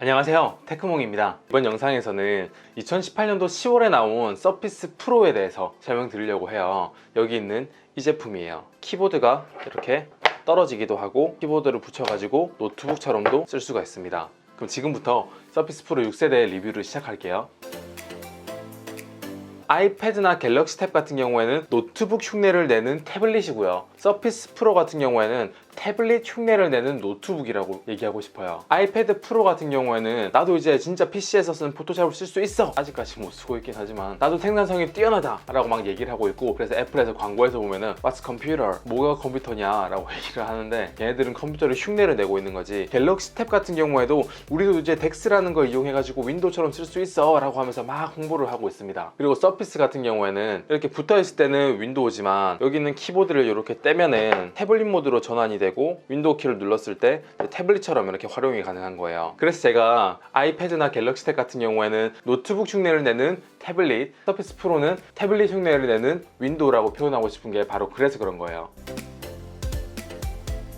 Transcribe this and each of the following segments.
안녕하세요. 테크몽입니다. 이번 영상에서는 2018년도 10월에 나온 서피스 프로에 대해서 설명드리려고 해요. 여기 있는 이 제품이에요. 키보드가 이렇게 떨어지기도 하고 키보드를 붙여가지고 노트북처럼도 쓸 수가 있습니다. 그럼 지금부터 서피스 프로 6세대 리뷰를 시작할게요. 아이패드나 갤럭시 탭 같은 경우에는 노트북 흉내를 내는 태블릿이고요. 서피스 프로 같은 경우에는 태블릿 흉내를 내는 노트북이라고 얘기하고 싶어요. 아이패드 프로 같은 경우에는 나도 이제 진짜 PC에서 쓴 포토샵을 쓸 수 있어. 아직까지 못 쓰고 있긴 하지만 나도 생산성이 뛰어나다 라고 막 얘기를 하고 있고 그래서 애플에서 광고에서 보면은 What's computer? 뭐가 컴퓨터냐 라고 얘기를 하는데 얘네들은 컴퓨터를 흉내를 내고 있는 거지. 갤럭시 탭 같은 경우에도 우리도 이제 덱스라는 걸 이용해가지고 윈도우처럼 쓸 수 있어 라고 하면서 막 홍보를 하고 있습니다. 그리고 서피스 같은 경우에는 이렇게 붙어 있을 때는 윈도우지만 여기 있는 키보드를 이렇게 떼면은 태블릿 모드로 전환이 되고 윈도우 키를 눌렀을 때 태블릿처럼 이렇게 활용이 가능한 거예요. 그래서 제가 아이패드나 갤럭시 탭 같은 경우에는 노트북 흉내를 내는 태블릿, 서피스 프로는 태블릿 흉내를 내는 윈도우라고 표현하고 싶은 게 바로 그래서 그런 거예요.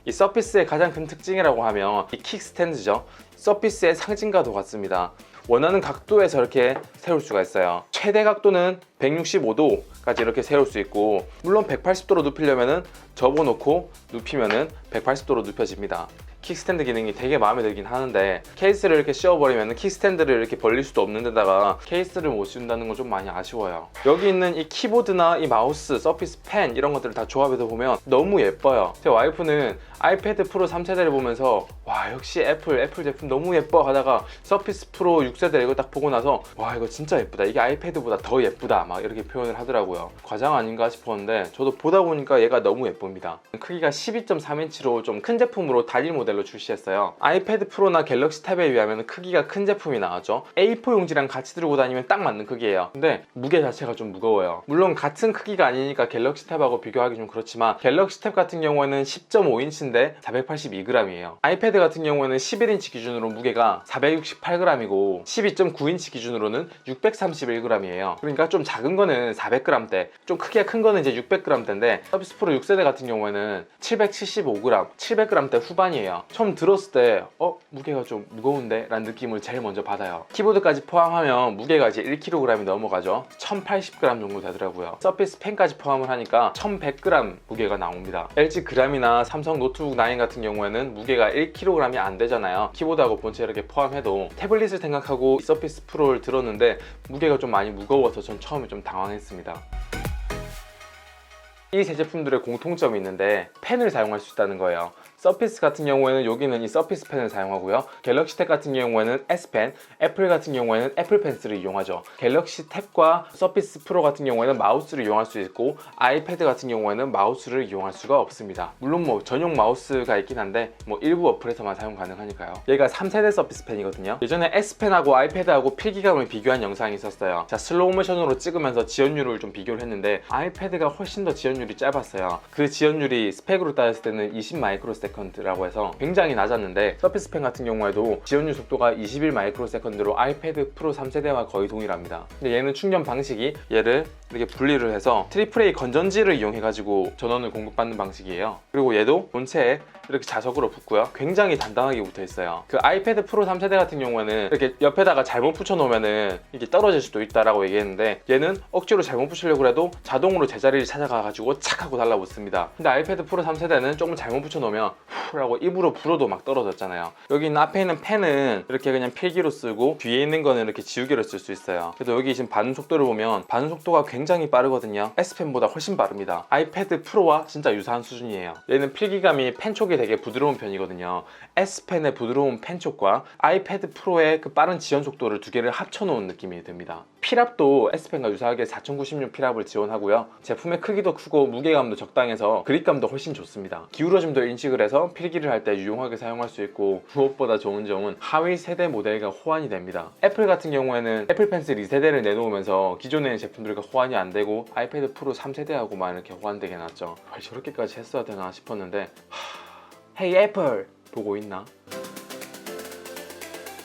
이 서피스의 가장 큰 특징이라고 하면 이 킥스탠드죠. 서피스의 상징과도 같습니다. 원하는 각도에서 이렇게 세울 수가 있어요. 최대 각도는 165도까지 이렇게 세울 수 있고 물론 180도로 눕히려면은 접어놓고 눕히면은 180도로 눕혀집니다. 킥스탠드 기능이 되게 마음에 들긴 하는데 케이스를 이렇게 씌워버리면 킥스탠드를 이렇게 벌릴 수도 없는 데다가 케이스를 못 씌운다는 건 좀 많이 아쉬워요. 여기 있는 이 키보드나 이 마우스, 서피스 펜 이런 것들을 다 조합해서 보면 너무 예뻐요. 제 와이프는 아이패드 프로 3세대를 보면서 와 역시 애플 애플 제품 너무 예뻐 하다가 서피스 프로 6세대 이거 딱 보고 나서 와 이거 진짜 예쁘다. 이게 아이패드보다 더 예쁘다. 막 이렇게 표현을 하더라고요. 과장 아닌가 싶었는데 저도 보다 보니까 얘가 너무 예쁩니다. 크기가 12.3인치로 좀 큰 제품으로 단일 모델 로 출시했어요. 아이패드 프로나 갤럭시 탭에 비하면 크기가 큰 제품이 나왔죠. A4 용지랑 같이 들고 다니면 딱 맞는 크기예요. 근데 무게 자체가 좀 무거워요. 물론 같은 크기가 아니니까 갤럭시 탭하고 비교하기 좀 그렇지만 갤럭시 탭 같은 경우에는 10.5인치인데 482g이에요. 아이패드 같은 경우에는 11인치 기준으로 무게가 468g이고 12.9인치 기준으로는 631g이에요. 그러니까 좀 작은 거는 400g대 좀 크기가 큰 거는 이제 600g대인데 서비스 프로 6세대 같은 경우에는 775g 700g대 후반이에요 처음 들었을 때 어? 무게가 좀 무거운데? 라는 느낌을 제일 먼저 받아요 키보드까지 포함하면 무게가 이제 1kg이 넘어가죠 1080g 정도 되더라고요 서피스 펜까지 포함을 하니까 1100g 무게가 나옵니다 LG 그램이나 삼성 노트북 9 같은 경우에는 무게가 1kg이 안 되잖아요 키보드하고 본체 이렇게 포함해도 태블릿을 생각하고 이 서피스 프로를 들었는데 무게가 좀 많이 무거워서 전 처음에 좀 당황했습니다 이 세 제품들의 공통점이 있는데 펜을 사용할 수 있다는 거예요. 서피스 같은 경우에는 여기는 이 서피스 펜을 사용하고요. 갤럭시 탭 같은 경우에는 S펜, 애플 같은 경우에는 애플 펜슬을 이용하죠. 갤럭시 탭과 서피스 프로 같은 경우에는 마우스를 이용할 수 있고 아이패드 같은 경우에는 마우스를 이용할 수가 없습니다. 물론 뭐 전용 마우스가 있긴 한데 뭐 일부 어플에서만 사용 가능하니까요. 얘가 3세대 서피스 펜이거든요. 예전에 S펜하고 아이패드하고 필기감을 비교한 영상이 있었어요. 자 슬로우 모션으로 찍으면서 지연율을 좀 비교를 했는데 아이패드가 훨씬 더 지연율이 짧았어요. 그 지연율이 스펙으로 따졌을 때는 20 마이크로 세컨드라고 해서 굉장히 낮았는데 서피스 펜 같은 경우에도 지연율 속도가 21 마이크로 세컨드로 아이패드 프로 3세대와 거의 동일합니다. 근데 얘는 충전 방식이 얘를 이렇게 분리를 해서 트리플 A 건전지를 이용해 가지고 전원을 공급받는 방식이에요. 그리고 얘도 본체에 이렇게 자석으로 붙고요. 굉장히 단단하게 붙어 있어요. 그 아이패드 프로 3세대 같은 경우에는 이렇게 옆에다가 잘못 붙여 놓으면은 이게 떨어질 수도 있다라고 얘기했는데 얘는 억지로 잘못 붙이려고 해도 자동으로 제자리를 찾아가 가지고 착 하고 달라붙습니다. 근데 아이패드 프로 3세대는 조금 잘못 붙여 놓으면 후라고 입으로 불어도 막 떨어졌잖아요. 여기 있는 앞에 있는 펜은 이렇게 그냥 필기로 쓰고 뒤에 있는 거는 이렇게 지우개로 쓸 수 있어요. 그래서 여기 지금 반응 속도를 보면 반응 속도가 굉장히 빠르거든요. S펜보다 훨씬 빠릅니다. 아이패드 프로와 진짜 유사한 수준이에요. 얘는 필기감이 펜 촉이 되게 부드러운 편이거든요. S펜의 부드러운 펜 촉과 아이패드 프로의 그 빠른 지연 속도를 두 개를 합쳐놓은 느낌이 듭니다. 필압도 S펜과 유사하게 4096 필압을 지원하고요. 제품의 크기도 크고 무게감도 적당해서 그립감도 훨씬 좋습니다. 기울어짐도 인식을 해서 필기를 할 때 유용하게 사용할 수 있고 무엇보다 좋은 점은 하위 세대 모델과 호환이 됩니다. 애플 같은 경우에는 애플 펜슬 2세대를 내놓으면서 기존의 제품들과 호환이 안 되고 아이패드 프로 3세대하고만 이렇게 호환되게 놨죠. 왜 저렇게까지 했어야 되나 싶었는데 하... 헤이 애플 보고 있나?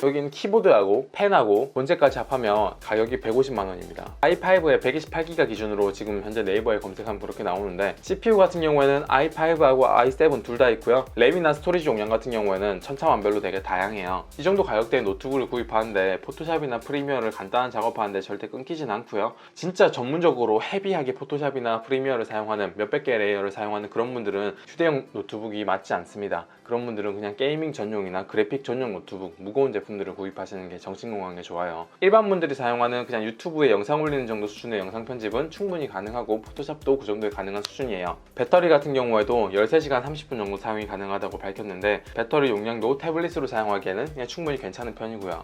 여기는 키보드하고 펜하고 본체까지 합하면 가격이 150만 원입니다. i5에 128기가 기준으로 지금 현재 네이버에 검색하면 그렇게 나오는데 CPU 같은 경우에는 i5하고 i7 둘 다 있고요. 램이나 스토리지 용량 같은 경우에는 천차만별로 되게 다양해요. 이 정도 가격대의 노트북을 구입하는데 포토샵이나 프리미어를 간단한 작업하는데 절대 끊기진 않고요. 진짜 전문적으로 헤비하게 포토샵이나 프리미어를 사용하는 몇백 개의 레이어를 사용하는 그런 분들은 휴대용 노트북이 맞지 않습니다. 그런 분들은 그냥 게이밍 전용이나 그래픽 전용 노트북, 무거운 제품 들을 구입하시는 게 정신 건강에 좋아요. 일반 분들이 사용하는 그냥 유튜브에 영상 올리는 정도 수준의 영상 편집은 충분히 가능하고 포토샵도 그 정도에 가능한 수준이에요. 배터리 같은 경우에도 13시간 30분 정도 사용이 가능하다고 밝혔는데 배터리 용량도 태블릿으로 사용하기에는 그냥 충분히 괜찮은 편이고요.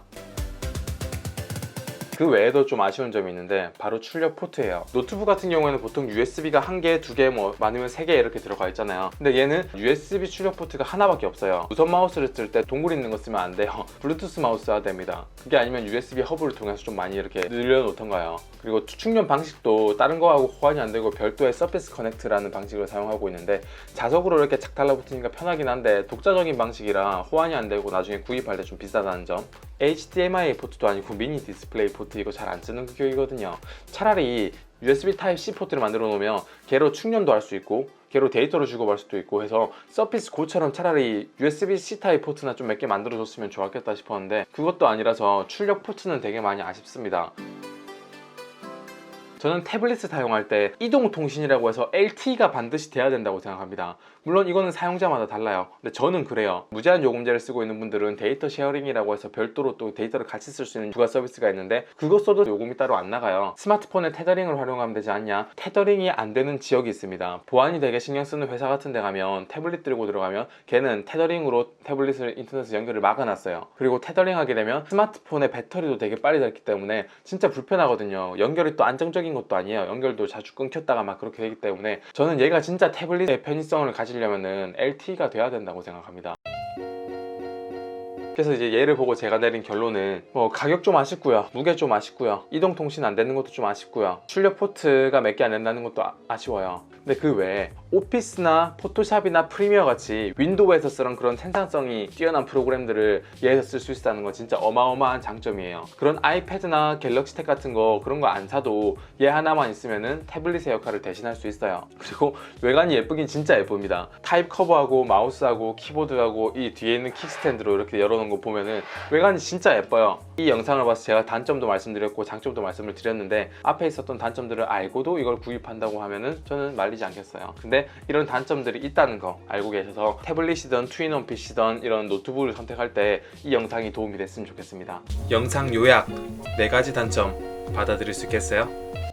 그 외에도 좀 아쉬운 점이 있는데 바로 출력 포트예요. 노트북 같은 경우에는 보통 USB가 한 개, 두 개, 뭐 많으면 세 개 이렇게 들어가 있잖아요. 근데 얘는 USB 출력 포트가 하나밖에 없어요. 무선 마우스를 쓸 때 동굴 있는 거 쓰면 안 돼요. 블루투스 마우스 해야 됩니다. 그게 아니면 USB 허브를 통해서 좀 많이 이렇게 늘려놓던가요. 그리고 충전 방식도 다른 거하고 호환이 안 되고 별도의 서피스 커넥트라는 방식을 사용하고 있는데 자석으로 이렇게 착 달라붙으니까 편하긴 한데 독자적인 방식이라 호환이 안 되고 나중에 구입할 때 좀 비싸다는 점. HDMI 포트도 아니고 미니 디스플레이 포트 이거 잘 안 쓰는 규격이거든요. 차라리 USB Type-C 포트를 만들어 놓으면 걔로 충전도 할 수 있고 걔로 데이터를 주고받을 수도 있고 해서 서피스 고처럼 차라리 USB-C 타입 포트나 좀 몇 개 만들어 줬으면 좋았겠다 싶었는데 그것도 아니라서 출력 포트는 되게 많이 아쉽습니다. 저는 태블릿을 사용할 때 이동통신이라고 해서 LTE가 반드시 돼야 된다고 생각합니다. 물론 이거는 사용자마다 달라요. 근데 저는 그래요. 무제한 요금제를 쓰고 있는 분들은 데이터 쉐어링이라고 해서 별도로 또 데이터를 같이 쓸 수 있는 부가 서비스가 있는데 그거 써도 요금이 따로 안 나가요. 스마트폰에 테더링을 활용하면 되지 않냐? 테더링이 안 되는 지역이 있습니다. 보안이 되게 신경 쓰는 회사 같은 데 가면 태블릿 들고 들어가면 걔는 테더링으로 태블릿을 인터넷에 연결을 막아놨어요. 그리고 테더링 하게 되면 스마트폰의 배터리도 되게 빨리 닳기 때문에 진짜 불편하거든요. 연결이 또 안정적인 것도 아니에요. 연결도 자주 끊겼다가 막 그렇게 되기 때문에 저는 얘가 진짜 태블릿의 편의성을 가지려면은 LTE가 돼야 된다고 생각합니다. 그래서 이제 얘를 보고 제가 내린 결론은 뭐 가격 좀 아쉽고요 무게 좀 아쉽고요 이동 통신 안 되는 것도 좀 아쉽고요 출력 포트가 몇 개 안 된다는 것도 아, 아쉬워요 근데 그 외에 오피스나 포토샵이나 프리미어 같이 윈도우에서 쓰는 그런 생산성이 뛰어난 프로그램들을 얘에서 쓸 수 있다는 건 진짜 어마어마한 장점이에요. 그런 아이패드나 갤럭시 탭 같은 거 그런 거 안 사도 얘 하나만 있으면 은 태블릿의 역할을 대신할 수 있어요. 그리고 외관이 예쁘긴 진짜 예쁩니다. 타입 커버하고 마우스하고 키보드하고 이 뒤에 있는 킥스탠드로 이렇게 열어놓은 거 보면은 외관이 진짜 예뻐요. 이 영상을 봐서 제가 단점도 말씀드렸고 장점도 말씀을 드렸는데 앞에 있었던 단점들을 알고도 이걸 구입한다고 하면은 저는 말리지 않겠어요. 근데 이런 단점들이 있다는 거 알고 계셔서 태블릿이든 트윈원 PC든 이런 노트북을 선택할 때 이 영상이 도움이 됐으면 좋겠습니다. 영상 요약 4가지 단점 받아들일 수 있겠어요?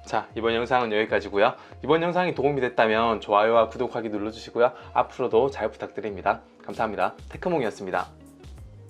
자 이번 영상은 여기까지고요. 이번 영상이 도움이 됐다면 좋아요와 구독하기 눌러주시고요. 앞으로도 잘 부탁드립니다. 감사합니다. 테크몽이었습니다